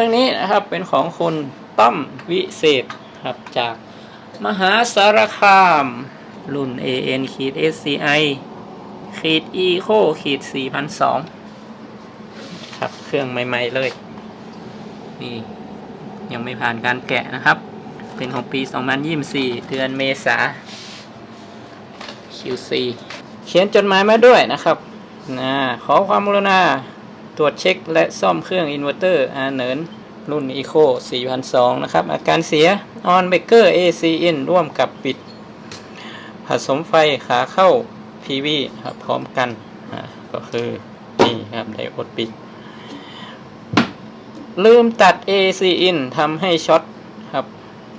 ครื่องนี้นะครับเป็นของคุณต้อมวิเศษครับจากมหาสารคาม รุ่น AN ขีด SCI ขีด Eco ขีด4002ครับเครื่องใหม่ ๆ เลย นี่ ยังไม่ผ่านการแกะนะครับ เป็นของปี 2024 เดือนเมษา QC เขียนจดหมายมาด้วยนะครับนะขอความกรุณา ตรวจเช็คและซ่อมเครื่องอินเวอร์เตอร์อาเนินรุ่น Eco 4002 นะครับ อาการเสีย On Breaker ACN ร่วมกับปิด ผสมไฟขาเข้า PV ครับพร้อมกันอ่าก็คือ นี่ครับ ไดโอดปิด ลืมตัด ACN ทำให้ช็อตครับ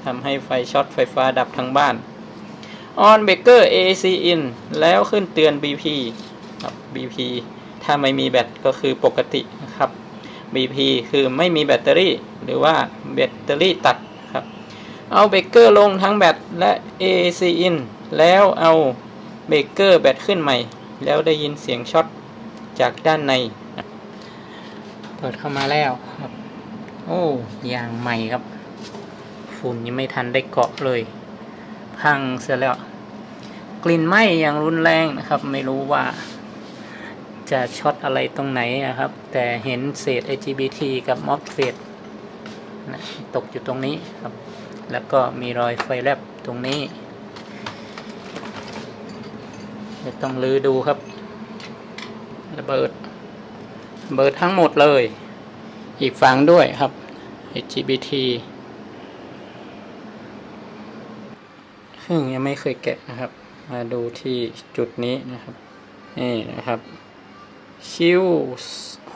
ทำให้ไฟช็อตไฟฟ้าดับทั้งบ้าน On Breaker ACN แล้วขึ้นเตือน BP ครับ BP ถ้าไม่มีแบตก็คือปกตินะครับ BP คือไม่มีแบตเตอรี่ หรือว่าแบตเตอรี่ตัดครับ เอาเบรกเกอร์ลงทั้งแบตและ AC in แล้วเอาเบรกเกอร์แบตขึ้นใหม่ แล้วได้ยินเสียงช็อตจากด้านใน เปิดเข้ามาแล้วครับ โอ้ยางใหม่ครับ ฝุ่นยังไม่ทันได้เกาะเลย พังเสียแล้ว กลิ่นไหม้อย่างรุนแรงนะครับ ไม่รู้ว่า จะช็อตอะไรตรงไหนนะครับ แต่เห็นเศษ LGBT กับม็อบเฟดนะตกอยู่ตรงนี้ครับ แล้วก็มีรอยไฟแลบตรงนี้เดี๋ยวต้องลือดูครับระเบิดระเบิดทั้งหมดเลย อีกฝั่งด้วยครับ LGBT ซึ่งยังไม่เคยแกะนะครับ มาดูที่จุดนี้นะครับ นี่นะครับ คิว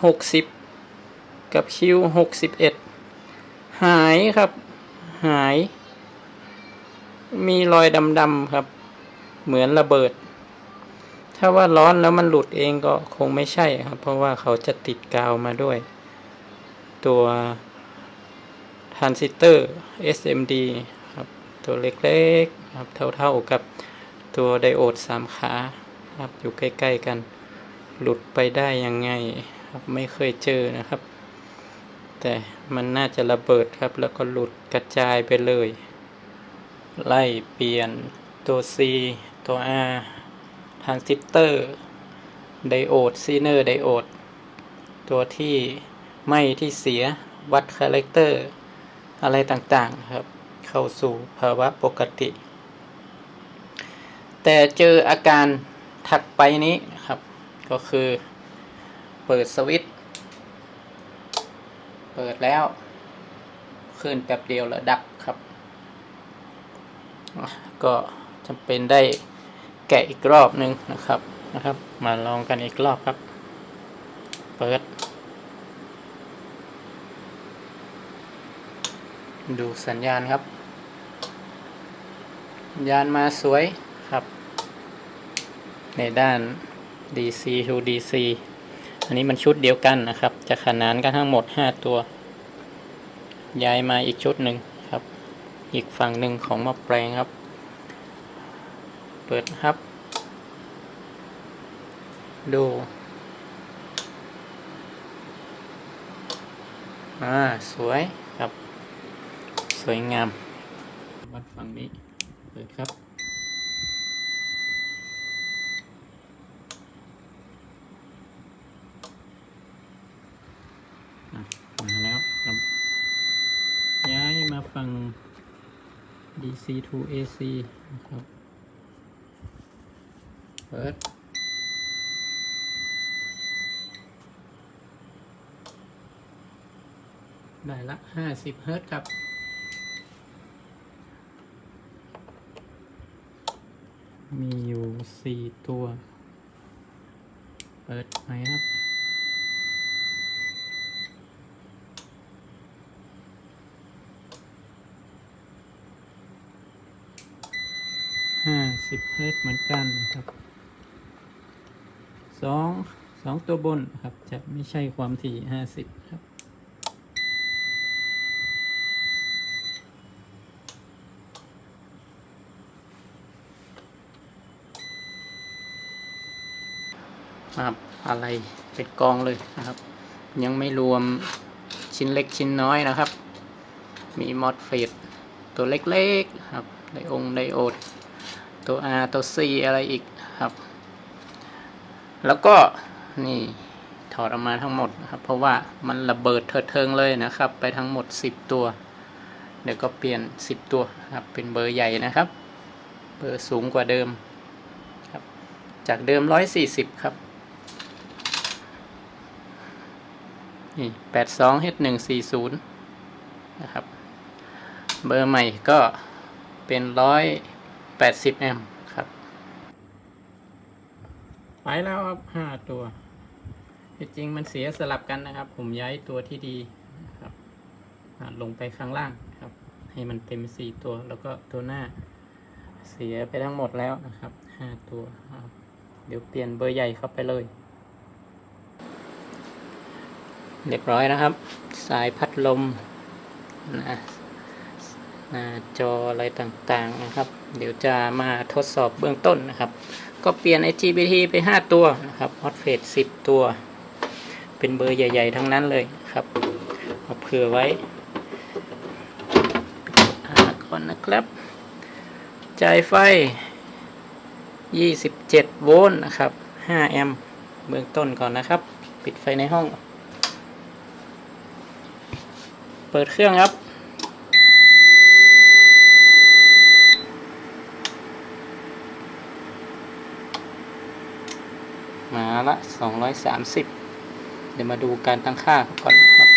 หกสิบกับคิวหกสิบเอ็ดหายครับ หาย มีรอยดำๆครับ เหมือนระเบิด ถ้าว่าร้อนแล้วมันหลุดเองก็คงไม่ใช่ครับ เพราะว่าเขาจะติดกาวมาด้วย ตัวทรานซิสเตอร์ SMD ครับ ตัวเล็กๆครับเท่าๆกับตัวไดโอดสามขาครับอยู่ใกล้ ๆ กัน หลุดไปได้ยังไงครับไม่เคยเจอนะครับ แต่มันน่าจะระเบิดครับ แล้วก็หลุดกระจายไปเลย ไล่เปลี่ยนตัว C ตัว R ทรานซิสเตอร์ไดโอดซีเนอร์ไดโอดตัวที่ไม่ที่เสียวัดคาแรคเตอร์ อะไรต่างๆครับ เข้าสู่ภาวะปกติ แต่เจออาการถัดไปนี้ ก็คือ เปิดสวิตช์เปิดแล้วขึ้นแป๊บเดียวแล้วดับครับ ก็จำเป็นได้แกะอีกรอบหนึ่งนะครับนะครับ มาลองกันอีกรอบครับ เปิด ดูสัญญาณครับสัญญาณมาสวยครับ ในด้าน DC to DC อันนี้มันชุดเดียวกันนะครับ จะขนานกันทั้งหมด 5 ตัว ย้ายมาอีกชุดหนึ่งครับ อีกฝั่งหนึ่งของหมาแปลงครับ เปิดครับ ดูอ่าสวยครับ สวยงามวัดฝั่งนี้ เปิดครับ มาแล้วครับ ย้ายมาฟัง DC to AC นะครับเปิดได้ละ 50 เฮิรตซ์ครับ มีอยู่ 4 ตัว เปิดไหมครับ ห้าสิบเฮิรตเหมือนกันครับสองสองตัวบนครับจะไม่ใช่ความถี่ห้าสิบครับครับอะไรเป็นกองเลยนะครับ ยังไม่รวมชิ้นเล็กชิ้นน้อยนะครับ มีมอสเฟตตัวเล็กๆครับไดองไดโอด ตัว R ตัว C อะไรอีกครับ แล้วก็นี่ถอดออกมาทั้งหมดนะครับ เพราะว่ามันระเบิดเถิดเทิงเลยนะครับ ไปทั้งหมด 10 ตัว เดี๋ยวก็เปลี่ยน 10 ตัวครับเป็นเบอร์ใหญ่นะครับ เบอร์สูงกว่าเดิมครับ จากเดิม 140 ครับนี่82 H140 นะครับ เบอร์ใหม่ก็เป็น 80 แอมป์ครับ ไปแล้วครับ 5 ตัวที่จริงมันเสียสลับกันนะครับ ผมย้ายตัวที่ดีนะครับลงไปข้างล่างครับ ให้มันเต็ม 4 ตัวแล้วก็ตัวหน้าเสียไปทั้งหมดแล้วนะครับ 5 ตัวครับเดี๋ยวเปลี่ยนเบอร์ใหญ่เข้าไปเลย เรียบร้อยนะครับ สายพัดลมนะ หน้าจออะไรต่างๆนะครับ เดี๋ยวจะมาทดสอบเบื้องต้นนะครับ ก็เปลี่ยน IGBT ไป 5 ตัวนะครับ MOSFET 10 ตัว เป็นเบอร์ใหญ่ ๆ ทั้งนั้นเลยครับเอาเผื่อไว้ก่อนนะครับ จ่ายไฟ 27 โวลต์นะครับ 5 แอมป์เบื้องต้นก่อนนะครับ ปิดไฟในห้อง เปิดเครื่องครับ มา ละ 230 เดี๋ยวมาดูการตั้งค่าก่อนครับ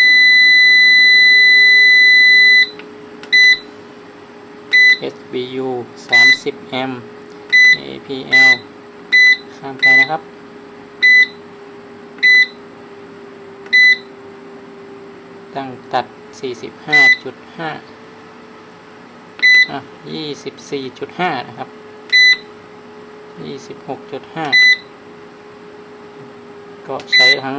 SBU 30 M APL ข้ามไปนะครับตั้งตัด 45.5 อะ 24.5 นะครับ 26.5 ก็ใช้ทั้ง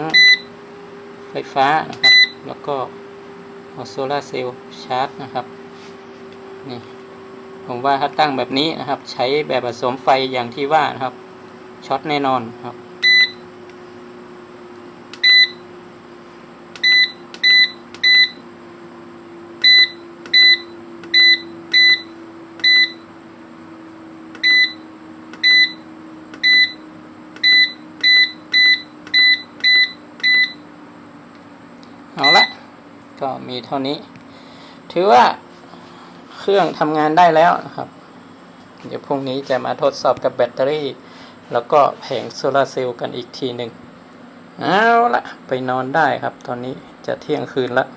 ไฟฟ้านะครับ แล้วก็โซลาเซลล์ชาร์จนะครับนี่ผมว่าถ้าตั้งแบบนี้นะครับ ใช้แบบผสมไฟอย่างที่ว่านะครับช็อตแน่นอนครับ เอาละ ก็มีเท่านี้ ถือว่าเครื่องทำงานได้แล้วนะครับ เดี๋ยวพรุ่งนี้จะมาทดสอบกับแบตเตอรี่ แล้วก็แผงโซลาร์เซลล์กันอีกทีหนึ่งเอาละไปนอนได้ครับ ตอนนี้จะเที่ยงคืนแล้ว